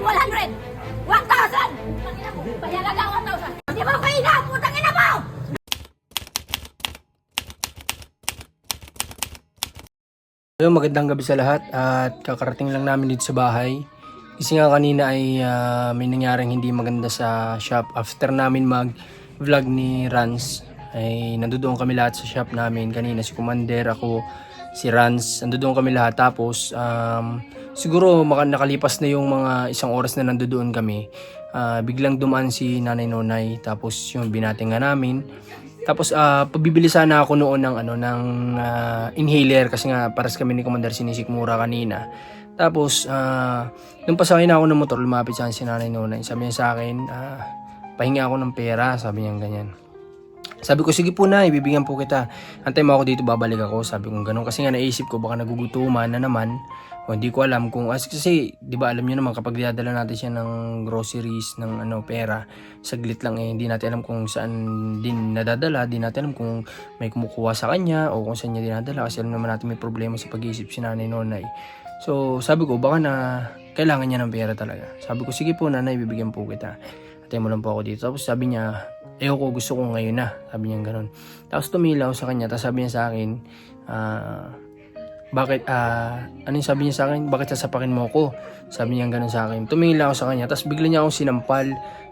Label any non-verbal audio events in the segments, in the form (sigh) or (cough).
ng 100! 1,000! Putang ina mo! Pahalaga 1,000! Di mo kaina! Putang ina mo! Ayun, magandang gabi sa lahat at kakarating lang namin dito sa bahay. Kasi nga kanina ay ah, may nangyaring hindi maganda sa shop. After namin mag-vlog ni Rans, ay nandoon kami lahat sa shop namin. Kanina si Commander, ako, si Rans, nandoon kami lahat. Tapos um, siguro maka nakalipas na yung mga isang oras na nandoon kami. Ah, biglang dumaan si Nanay Nonay. Tapos yung binating nga namin. Tapos ah pabibili sana ako noon ng ano ng ah, inhaler kasi nga pares kami ni Commander Sinisikmura kanina. Tapos ah nung pasakay na ako ng motor lumapit sa si Nanay Nonay. Sabi niya sa akin, ah, pahinga ako ng pera, sabi niya ganyan. Sabi ko, sige po na, ibibigyan po kita. Antay mo ako dito, babalik ako. Sabi ko ganun. Kasi nga naisip ko, baka nagugutuman na naman. O hindi ko alam kung, as, kasi, di ba alam niyo naman, kapag dinadala natin siya ng groceries, ng ano, pera, saglit lang eh, hindi natin alam kung saan din nadadala, di natin alam kung may kumukuha sa kanya, o kung saan niya dinadala. Kasi alam naman natin may problema sa pag-iisip si nanay nonay. So, sabi ko, baka na, kailangan niya ng pera talaga. Sabi ko, sige po nanay, bibigyan po kita. Atay mo lang po ako dito. Tapos sabi niya, ayoko gusto ko ngayon na. Sabi niya ganun. Tapos tumilaw sa kanya. Tapos sabi niya sa akin, ah, bakit, ah, ano sabi niya sa akin? Bakit sasapakin mo ako? Sabi niya ganun sa akin. Tumingin sa kanya. Tapos bigla niya akong sinampal.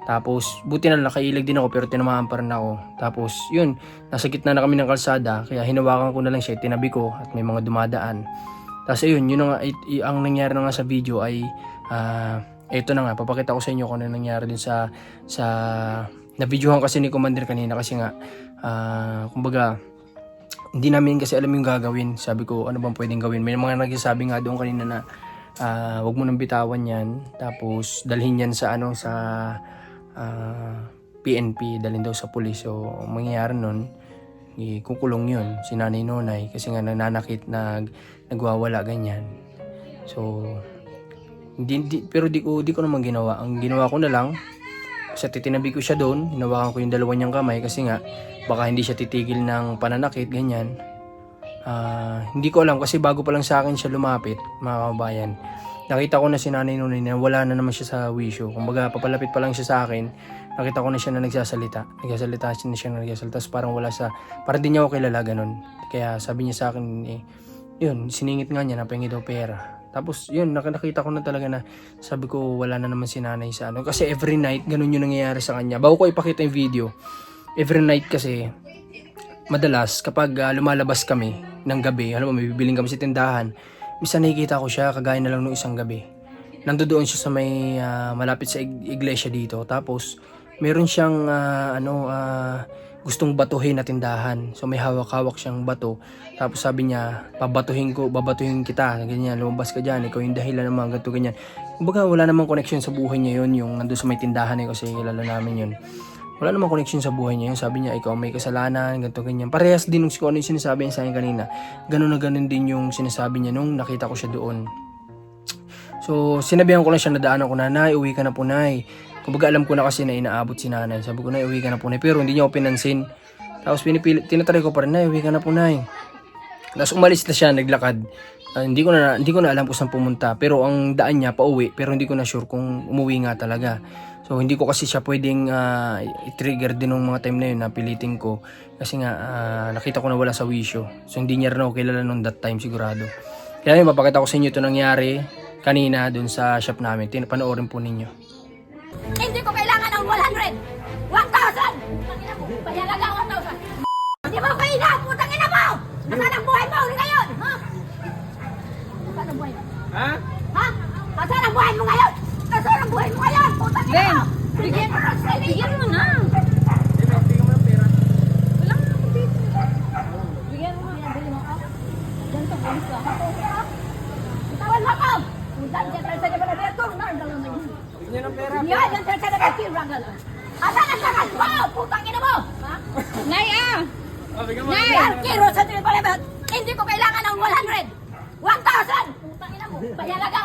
Tapos, buti na nakailag din ako pero tinamaan pa rin ako. Tapos, yun, nasa gitna na kami ng kalsada. Kaya hinawakan ko na lang siya, tinabi ko at may mga dumadaan. Tapos ayun, yun nga, ang nangyari na nga sa video ay, ah, eto na nga, papakita ko sa inyo kung ano nangyari din sa, sa, na-videohan kasi ni Commander kanina kasi nga, ah, kumbaga, hindi namin kasi alam yung gagawin. Sabi ko, ano bang pwedeng gawin? May mga nagsasabi nga doon kanina na, ah, wag mo nang bitawan yan, tapos dalhin yan sa, ano, sa, ah, PNP, dalhin daw sa pulis. So, ang mangyayari nun, eh, kukulong yun, si nanay nonay, kasi nga nananakit, nag, nagwawala, ganyan. So, hindi, hindi- pero di ko, di ko naman ginawa. Ang ginawa ko na lang, sa titinabi ko siya doon, hinawakan ko yung dalawa niyang kamay kasi nga, baka hindi siya titigil ng pananakit, ganyan. Ah, hindi ko alam kasi bago pa lang sa akin siya lumapit, mga kababayan. Nakita ko na si nanay nunay na wala na naman siya sa wisyo. Kumbaga, papalapit pa lang siya sa akin, nakita ko na siya na nagsasalita. Nagsasalita siya na siya na nagsasalita. Tapos parang wala sa, parang di niya ako kilala ganun. Kaya sabi niya sa akin, eh, yun, siningit nga niya na pengi daw pera. Tapos yun, nak- nakita ko na talaga na sabi ko wala na naman si nanay sa ano. Kasi every night, ganun yung nangyayari sa kanya. Bago ko ipakita yung video, every night kasi, madalas kapag ah, lumalabas kami ng gabi, alam mo, may bibiling kami sa tindahan, minsan nakikita ko siya kagaya na lang nung isang gabi. Nandoon siya sa may ah, malapit sa ig- iglesia dito. Tapos meron siyang ah, ano ah, gustong batuhin na tindahan. So may hawak-hawak siyang bato. Tapos sabi niya, babatuhin ko, babatuhin kita. Ganyan, lumabas ka dyan. Ikaw yung dahilan ng mga ganito, ganyan. Kumbaga wala namang connection sa buhay niya yun. Yung nandun sa may tindahan eh, kasi kilala namin yun wala namang connection sa buhay niya. Yung sabi niya, ikaw may kasalanan, ganito, ganyan. Parehas din nung kung ano yung sinasabi niya sa akin kanina. Ganun na ganun din yung sinasabi niya nung nakita ko siya doon. So, sinabihan ko lang siya na daanan ko na, Nay, uwi ka na po, Nay. Kumbaga alam ko na kasi na inaabot si nanay. Sabi ko, Nay, uwi ka na po, Nay. Pero hindi niya ako pinansin. Tapos pinipili, tinatry ko pa rin, Nay, uwi ka na po, Nay. Tapos umalis na siya, naglakad. Ah, hindi ko na hindi ko na alam kung saan pumunta, pero ang daan niya pauwi, pero hindi ko na sure kung umuwi nga talaga. So hindi ko kasi siya pwedeng ah, i-trigger din ng mga time na yun na pilitin ko kasi nga ah, nakita ko na wala sa wisyo. So hindi niya rin ako kilala nung that time sigurado. Kaya yun, mapakita ko sa inyo ito nangyari kanina dun sa shop namin. Panoorin po ninyo. Hindi ko kailangan ng 100! 1,000! Putang ina mo! Pahalaga 1,000! Di mo kaina! Putang ina mo! Nasaan ang buhay mo ngayon? Ha? Nasaan ang buhay mo? Ha? Ha? Nasaan ang buhay mo ngayon? Nasaan ang buhay mo ngayon? Putang ina mo! Bigyan mo Bigyan mo na! Bigyan mo nga. Bigyan mo ganito. Bitawan mo tayo sa depan na naman yun. Bigyan ng pera. Yan, yan tayo sa depan. Tiranggal. Asan ang lakas mo? Putang ina mo! Nay ah! Nay! Yan, kiro sa na Hindi ko kailangan ng 100! 1,000! Putang ina mo. Pahalaga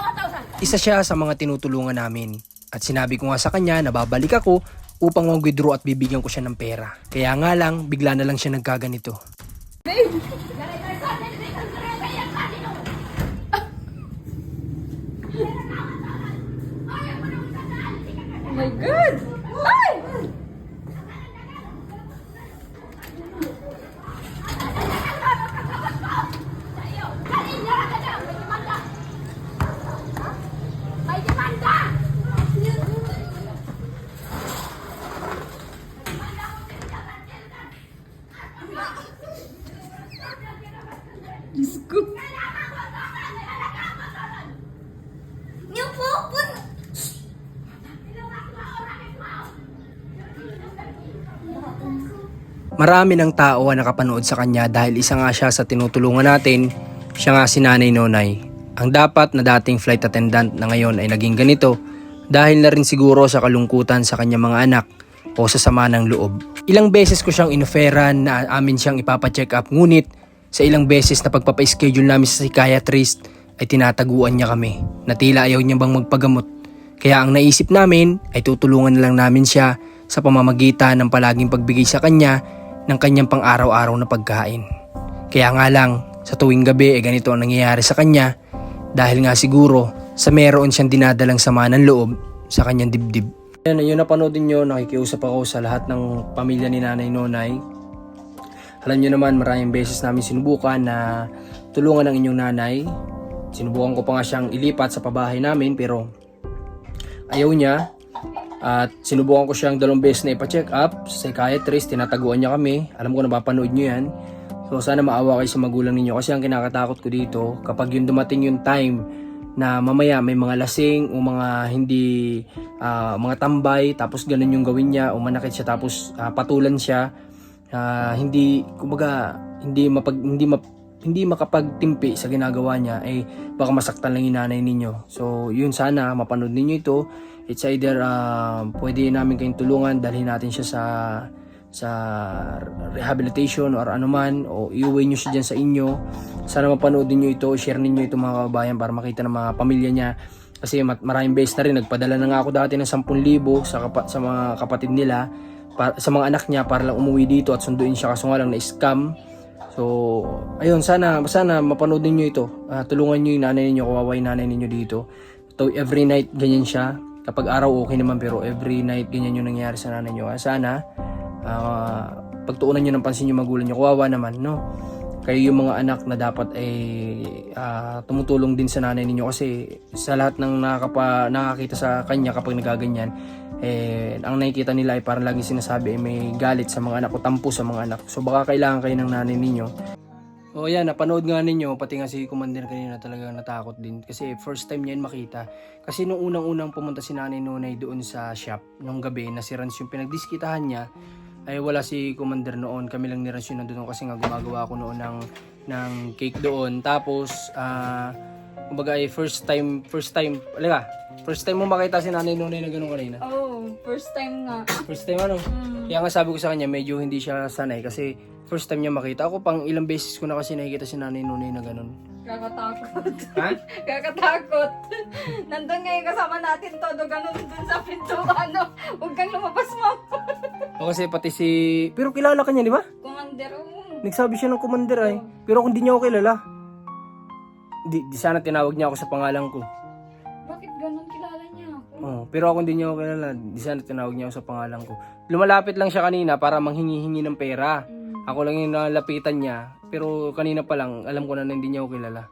1,000. Isa siya sa mga tinutulungan namin. At sinabi ko nga sa kanya na babalik ako upang mag-withdraw at bibigyan ko siya ng pera. Kaya nga lang, bigla na lang siya nagkaganito. My God! Marami ng tao ang nakapanood sa kanya dahil isa nga siya sa tinutulungan natin, siya nga si Nanay Nonay. Ang dapat na dating flight attendant na ngayon ay naging ganito dahil na rin siguro sa kalungkutan sa kanyang mga anak o sa sama ng loob. Ilang beses ko siyang inoferan na amin siyang ipapacheck up ngunit sa ilang beses na pagpapa-schedule namin sa psychiatrist ay tinataguan niya kami na tila ayaw niya bang magpagamot. Kaya ang naisip namin ay tutulungan na lang namin siya sa pamamagitan ng palaging pagbigay sa kanya ng kanyang pang-araw-araw na pagkain. Kaya nga lang, sa tuwing gabi ay ganito ang nangyayari sa kanya dahil nga siguro sa meron siyang dinadalang sama ng loob sa kanyang dibdib. Yan, yun napanood nyo, nakikiusap ako sa lahat ng pamilya ni Nanay Nonay. Alam nyo naman, maraming beses namin sinubukan na tulungan ng inyong nanay. Sinubukan ko pa nga siyang ilipat sa pabahay namin pero ayaw niya. At sinubukan ko siyang dalawang beses na ipa-check up psychiatrist, tinataguan niya kami. Alam ko napapanood niyo yan. So sana maawa kayo sa magulang ninyo kasi ang kinakatakot ko dito kapag yung dumating yung time na mamaya may mga lasing o mga hindi ah, mga tambay tapos ganun yung gawin niya o manakit siya tapos ah, patulan siya ah, hindi kumbaga hindi mapag hindi map, hindi makapagtimpi sa ginagawa niya ay baka masaktan lang yung nanay ninyo. So yun sana mapanood ninyo ito. It's either ah, pwede namin kayong tulungan dalhin natin siya sa sa rehabilitation or anuman o iuwi nyo siya dyan sa inyo. Sana mapanood ninyo ito, share ninyo ito mga kababayan para makita ng mga pamilya niya. Kasi maraming beses na rin, nagpadala na nga ako dati ng 10,000 sa, kapa- sa mga kapatid nila, pa- sa mga anak niya para lang umuwi dito at sunduin siya kaso nga lang na-scam. So, ayun, sana, sana mapanood ninyo ito. Ah, tulungan nyo yung nanay ninyo, kawawa yung nanay ninyo dito. So, every night, ganyan siya. Kapag araw, okay naman, pero every night, ganyan yung nangyari sa nanay nyo. Ah, sana, ah, pagtuunan nyo ng pansin yung magulang nyo. Kawawa naman, no? Kayo yung mga anak na dapat ay ah, tumutulong din sa nanay ninyo kasi sa lahat ng nakakapa, nakakita sa kanya kapag nagaganyan, eh, ang nakikita nila ay parang lagi sinasabi ay may galit sa mga anak o tampo sa mga anak. So baka kailangan kayo ng nanay ninyo. O yan, napanood nga ninyo, pati nga si Commander kanina talaga natakot din. Kasi first time niya yun makita. Kasi nung unang-unang pumunta si Nanay Nonay doon sa shop, nung gabi, na si Rans yung pinagdiskitahan niya, ay wala si Commander noon. Kami lang ni Rans yung nandun kasi nga gumagawa ako noon ng, ng cake doon. Tapos, ah, kumbaga ay first time, first time, alaga, first time mo makita si Nanay Nonay na gano'n kanina. Oh, first time nga. First time ano? Kaya nga sabi ko sa kanya, medyo hindi siya sanay kasi first time niya makita. Ako pang ilang beses ko na kasi nakikita si Nanay Nonay na gano'n. Kakatakot. Ha? (laughs) Kakatakot. Nandun ngayon kasama natin todo ganun dun sa pintuan. (laughs) No? Huwag kang lumabas, ma'am. (laughs) O kasi pati si... Pero kilala ka niya, di ba? Commander, oh. Nagsabi siya ng commander ay. Pero kung di niya ako kilala. Di, di sana tinawag niya ako sa pangalan ko. Pero ako hindi niya ako kilala. Di sana tinawag niya ako sa pangalan ko. Lumalapit lang siya kanina para manghingi-hingi ng pera. Ako lang yung nalapitan niya. Pero kanina pa lang, alam ko na na hindi niya ako kilala.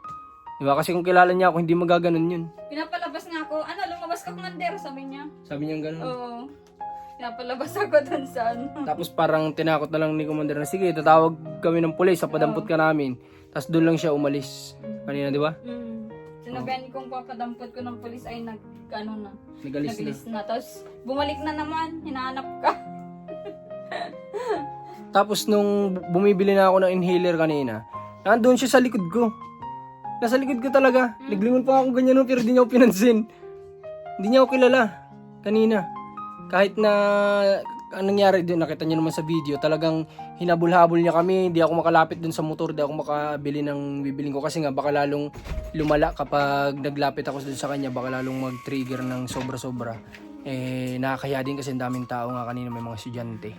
Di ba? Kasi kung kilala niya ako, hindi magaganon yun. Pinapalabas nga ako. Ano, lumabas ka, Commander, sabi niya. Sabi niya ganun. Oo. Pinapalabas ako dun sa ano. Tapos parang tinakot na lang ni Commander na, sige, tatawag kami ng pulis, padampot ka namin. Tapos doon lang siya umalis. Kanina, di ba? Mm. Sinabihan kong papadampot ko ng polis ay nag, ano na, Nagalis na. naglis na. Tapos bumalik na naman, hinahanap ka. (laughs) Tapos nung bumibili na ako ng inhaler kanina, nandun siya sa likod ko. Nasa likod ko talaga. Naglingon pa ako ganyan no, pero di niya ako pinansin. Hindi niya ako kilala. Kanina. Kahit na anong nangyari din, nakita niyo naman sa video, talagang hinabol-habol niya kami. Hindi ako makalapit dun sa motor, hindi ako makabili ng bibiling ko. Kasi nga, baka lalong lumala kapag naglapit ako dun sa kanya, baka lalong mag-trigger ng sobra-sobra. Eh, nakakaya din kasi ang daming tao nga kanina, may mga estudyante.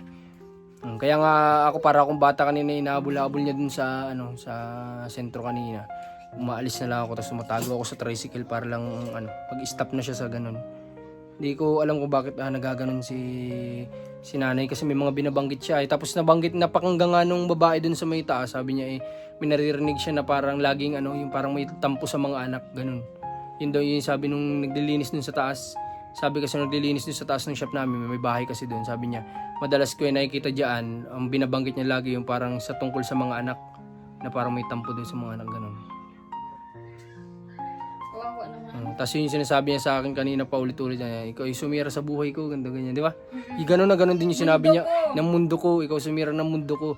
Mm, Kaya nga ako para akong bata kanina inaabol-abol niya dun sa ano sa sentro kanina. Umaalis na lang ako tapos tumatago ako sa tricycle para lang ano pag-stop na siya sa ganun. Hindi ko alam kung bakit ah, nagaganon si si nanay kasi may mga binabanggit siya eh. Tapos nabanggit napakinggan nga nung babae dun sa may taas. Sabi niya eh, may naririnig siya na parang laging ano, yung parang may tampo sa mga anak, ganun. Yun daw yung sabi nung naglilinis dun sa taas. Sabi kasi naglilinis dun sa taas ng shop namin, may bahay kasi dun. Sabi niya, madalas ko yung nakikita dyan, ang binabanggit niya lagi yung parang sa tungkol sa mga anak na parang may tampo dun sa mga anak, ganun. Tapos yun yung sinasabi niya sa akin kanina pa ulit-ulit niya, ikaw yung sumira sa buhay ko, ganda ganyan, di ba? Yung Ganun na ganun din yung sinabi niya, ng mundo ko, ikaw sumira ng mundo ko.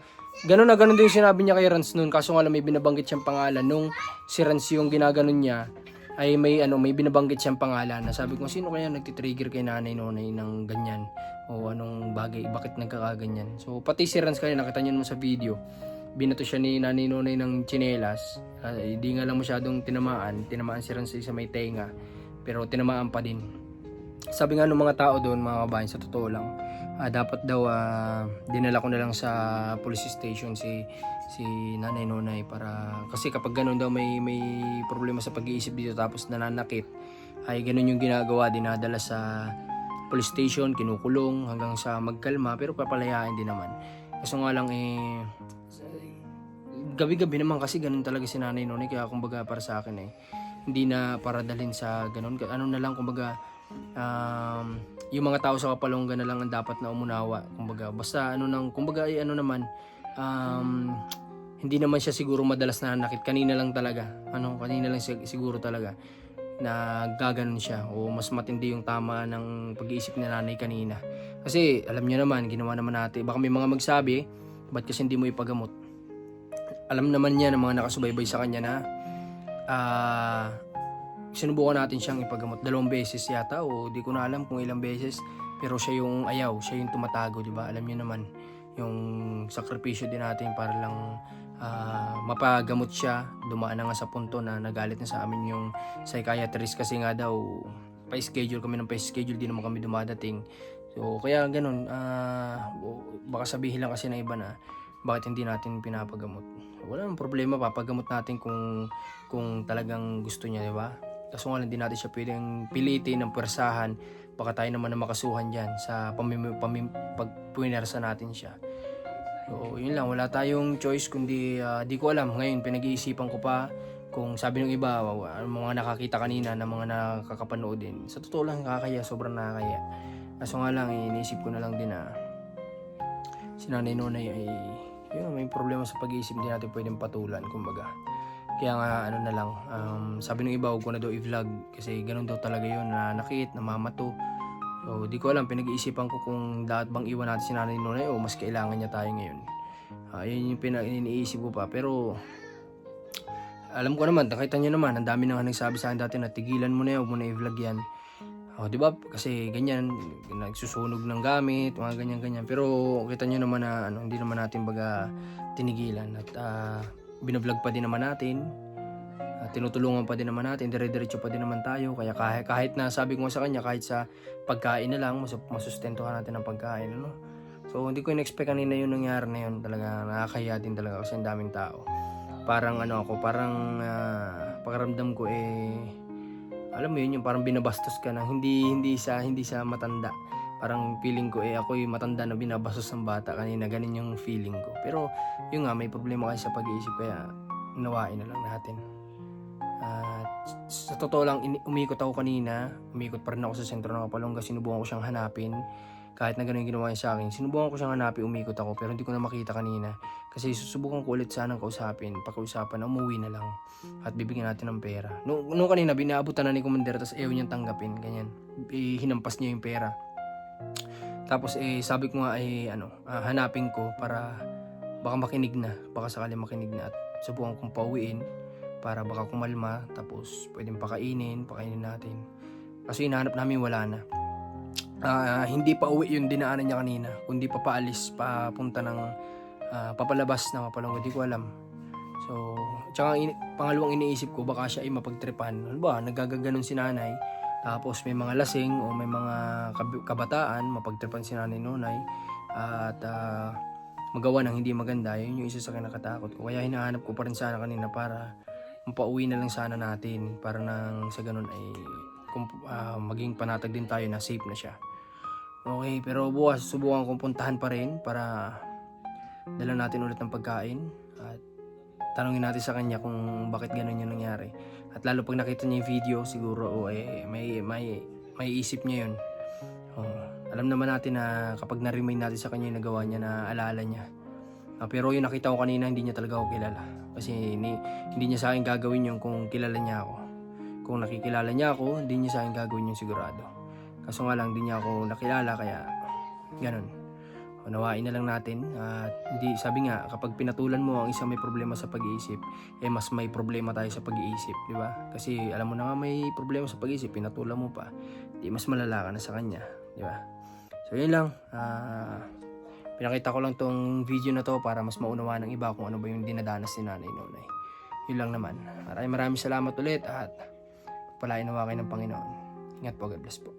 Ganun na ganun din yung sinabi niya kay Rans noon, kaso nga lang may binabanggit siyang pangalan. Nung si Rans yung ginaganon niya, ay may ano may binabanggit siyang pangalan na sabi ko sino kaya nagtitrigger kay nanay nonay ng ganyan o anong bagay bakit nagkakaganyan so pati si Rans kanina nakita niyo naman sa video binato siya ni nanay nonay ng tsinelas. Ah, hindi nga lang masyadong tinamaan. Tinamaan si Rans sa may tenga pero tinamaan pa din. Sabi nga ng mga tao doon mga kabayan sa totoo lang ah, dapat daw ah, dinala ko na lang sa police station si si nanay nonay para kasi kapag ganun daw may may problema sa pag-iisip dito tapos nananakit ay ganun yung ginagawa. Dinadala sa police station kinukulong hanggang sa magkalma pero papalayain din naman. Kaso nga lang eh gabi-gabi naman kasi ganun talaga si nanay nonay kaya kumbaga para sa akin eh hindi na para dalhin sa ganun. Ano na lang kumbaga um, yung mga tao sa kapalongga na lang ang dapat na umunawa kumbaga. Basta ano nang kumbaga ay ano naman um, hindi naman siya siguro madalas na nakit. Kanina lang talaga ano kanina lang siguro talaga na gaganon siya o mas matindi yung tama ng pag-iisip ni nanay kanina. Kasi alam niyo naman ginawa naman natin. Baka may mga magsabi ba't kasi hindi mo ipagamot alam naman niya ng mga nakasubaybay sa kanya na ah sinubukan natin siyang ipagamot. Dalawang beses yata o di ko na alam kung ilang beses pero siya yung ayaw siya yung tumatago di ba? Alam niyo naman yung sakripisyo din natin para lang ah, mapagamot siya. Dumaan na nga sa punto na nagalit na sa amin yung psychiatrist kasi nga daw pa-schedule kami ng pa-schedule di naman kami dumadating. So kaya ganun ah, baka sabihin lang kasi ng iba na bakit hindi natin pinapagamot wala nang problema papagamot natin kung kung talagang gusto niya di ba kaso nga lang hindi natin siya pwedeng pilitin ng pwersahan baka tayo naman na makasuhan dyan sa pamim, pamim, pagpuinersa natin siya So, yun lang. Wala tayong choice kundi ah, di ko alam. Ngayon, pinag-iisipan ko pa kung sabi ng iba, mga nakakita kanina na mga nakakapanood din. Sa totoo lang, nakakaya. Sobrang nakakaya. Kaso nga lang, iniisip ko na lang din na si Nanay Nonay ay yun, may problema sa pag-iisip. Hindi natin pwedeng patulan, kumbaga. Kaya nga, ano na lang, um, sabi ng iba, huwag ko na daw i-vlog. Kasi ganun daw talaga yun, na nakit, namamato. So, di ko alam, pinag-iisipan ko kung dapat bang iwan natin si Nanay Nonay o mas kailangan niya tayo ngayon. Ah, yun yung pinag iniisip ko pa. Pero, alam ko naman, nakita niyo naman, ang dami nang nagsabi sa akin dati na tigilan mo na yan, huwag mo na i-vlog yan. Oh, di ba? Kasi ganyan, nagsusunog ng gamit, mga ganyan-ganyan. Pero kita niyo naman na ano, hindi naman natin baga tinigilan at ah, binablog pa din naman natin. At tinutulungan pa din naman natin, dire-diretso pa din naman tayo. Kaya kahit, kahit na sabi ko sa kanya, kahit sa pagkain na lang, mas, natin ang pagkain. Ano? So hindi ko in-expect kanina yung nangyari na yun. Talaga nakakaya din talaga kasi ang daming tao. Parang ano ako, parang ah, pakiramdam ko eh, alam mo yun, yung parang binabastos ka na hindi hindi sa hindi sa matanda. Parang feeling ko eh ako yung matanda na binabastos ng bata kanina, ganun yung feeling ko. Pero yun nga, may problema kasi sa pag-iisip kaya nawain na lang natin. At sa totoo lang, umikot ako kanina. Umikot pa rin ako sa sentro ng Kapalongga. Sinubukan ko siyang hanapin. Kahit na ganun yung ginawa niya sa akin. Sinubukan ko siyang hanapin, umikot ako. Pero hindi ko na makita kanina. Kasi susubukan ko ulit sanang kausapin. Pakiusapan na umuwi na lang. At bibigyan natin ng pera. Nung, nung kanina, binaabutan na ni Commander. Tapos ayaw niyang tanggapin. Ganyan. Eh, hinampas niya yung pera. Tapos eh, sabi ko nga eh, ano, ah, hanapin ko para baka makinig na. Baka sakali makinig na. At subukan kong pauwiin para baka kumalma tapos pwedeng pakainin, pakainin natin. Kasi hinahanap namin wala na. Ah, hindi pa uwi yung dinaanan niya kanina, kundi pa paalis, papunta ng ah, papalabas ng kapalonggo, di ko alam. So, tsaka ini- pangalawang iniisip ko baka siya ay mapagtripan. Ano ba, nagagaganon si nanay. Tapos may mga lasing o may mga kab- kabataan, mapagtripan si nanay nonay. At ah, magawa ng hindi maganda, yun yung isa sa kinakatakot ko. Kaya hinahanap ko pa rin sana kanina para mapauwi na lang sana natin para nang sa ganun ay kung, ah, maging panatag din tayo na safe na siya. Okay, pero bukas subukan kong puntahan pa rin para dala natin ulit ng pagkain at tanungin natin sa kanya kung bakit ganun yung nangyari. At lalo pag nakita niya yung video, siguro oh, eh, may, may, may isip niya yun. Oh, alam naman natin na kapag na-remind natin sa kanya yung nagawa niya na alala niya. Ah, pero yung nakita ko kanina, hindi niya talaga ako kilala. Kasi hindi, hindi niya sa akin gagawin yung kung kilala niya ako. Kung nakikilala niya ako, hindi niya sa akin gagawin yung sigurado. Kaso nga lang, hindi niya ako nakilala, kaya ganun. Unawain na lang natin. At hindi, sabi nga, kapag pinatulan mo ang isang may problema sa pag-iisip, eh mas may problema tayo sa pag-iisip, di ba? Kasi alam mo na nga may problema sa pag-iisip, pinatulan mo pa, di mas malala ka na sa kanya, di ba? So yun lang. Ah, pinakita ko lang tong video na to para mas maunawaan ng iba kung ano ba yung dinadanas ni Nanay Nonay. Yun lang naman. Maraming maraming salamat ulit at palain nawa kayo ng Panginoon. Ingat po, God bless po.